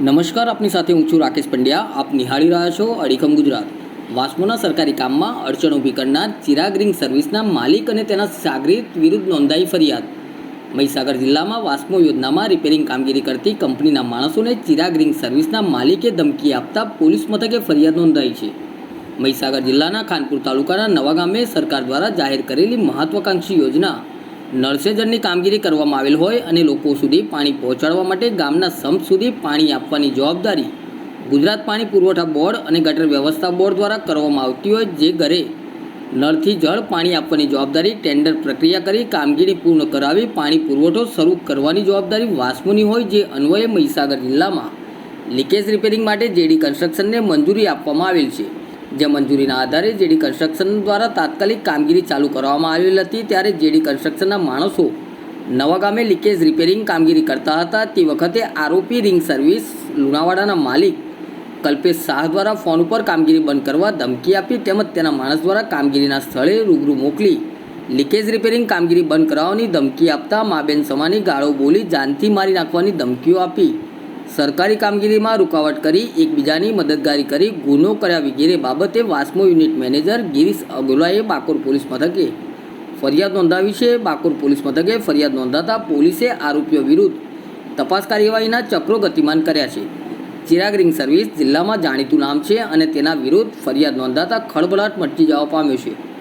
નમસ્કાર, આપની સાથે હું છું રાકેશ પંડ્યા. આપ નિહાળી રહ્યા છો અડીખમ ગુજરાત. વાસ્મોના સરકારી કામમાં અડચણ ઊભી કરનાર ચિરાગ રિંગ સર્વિસના માલિક અને તેના સાગરીત વિરુદ્ધ નોંધાઈ ફરિયાદ. મહીસાગર જિલ્લામાં વાસ્મો યોજનામાં રિપેરિંગ કામગીરી કરતી કંપનીના માણસોને ચિરાગ રિંગ સર્વિસના માલિકે ધમકી આપતા પોલીસ મથકે ફરિયાદ નોંધાઈ છે. મહીસાગર જિલ્લાના ખાનપુર તાલુકાના નવા ગામે સરકાર દ્વારા જાહેર કરેલી મહત્વાકાંક્ષી યોજના નળ કામગીરી કરવામાં આવેલ હોય અને લોકો સુધી પાણી પહોંચાડવા માટે ગામના સંપ સુધી પાણી આપવાની જવાબદારી ગુજરાત પાણી પુરવઠા બોર્ડ અને ગટર વ્યવસ્થા બોર્ડ દ્વારા કરવામાં આવતી હોય જે ઘરે નળથી જળ પાણી આપવાની જવાબદારી ટેન્ડર પ્રક્રિયા કરી કામગીરી પૂર્ણ કરાવી પાણી પુરવઠો શરૂ કરવાની જવાબદારી વાસ્મોની હોય જે અન્વયે મહીસાગર જિલ્લામાં લીકેજ રિપેરિંગ માટે જેડી કન્સ્ટ્રક્શનને મંજૂરી આપવામાં આવેલ છે. જે મંજૂરીના આધારે જેડી કન્સ્ટ્રક્શન દ્વારા તાત્કાલિક કામગીરી ચાલુ કરવામાં આવેલ હતી, ત્યારે જેડી કન્સ્ટ્રક્શનના માણસો નવા ગામે લીકેજ રિપેરિંગ કામગીરી કરતા હતા, તે વખતે આરોપી રિંગ સર્વિસ લુણાવાડાના માલિક કલ્પેશ શાહ દ્વારા ફોન ઉપર કામગીરી બંધ કરવા ધમકી આપી તેમજ તેના માણસ દ્વારા કામગીરીના સ્થળે રૂબરૂ મોકલી લીકેજ રિપેરિંગ કામગીરી બંધ કરાવવાની ધમકી આપતા માબેન સમાની ગાળો બોલી જાનથી મારી નાખવાની ધમકીઓ આપી. સરકારી કામગીરીમાં રૂકાવટ કરી, એકબીજાની મદદગારી કરી, ગુનો કર્યા વગેરે બાબતે વાસ્મો યુનિટ મેનેજર ગિરીશ અગોલાએ બાકોર પોલીસ મથકે ફરિયાદ નોંધાવી છે. બાકોર પોલીસ મથકે ફરિયાદ નોંધાતા પોલીસે આરોપીઓ વિરુદ્ધ તપાસ કાર્યવાહીના ચક્રો ગતિમાન કર્યા છે. ચિરાગ રિંગ સર્વિસ જિલ્લામાં જાણીતું નામ છે અને તેના વિરુદ્ધ ફરિયાદ નોંધાતા ખળભળાટ મચી જવા પામ્યો છે.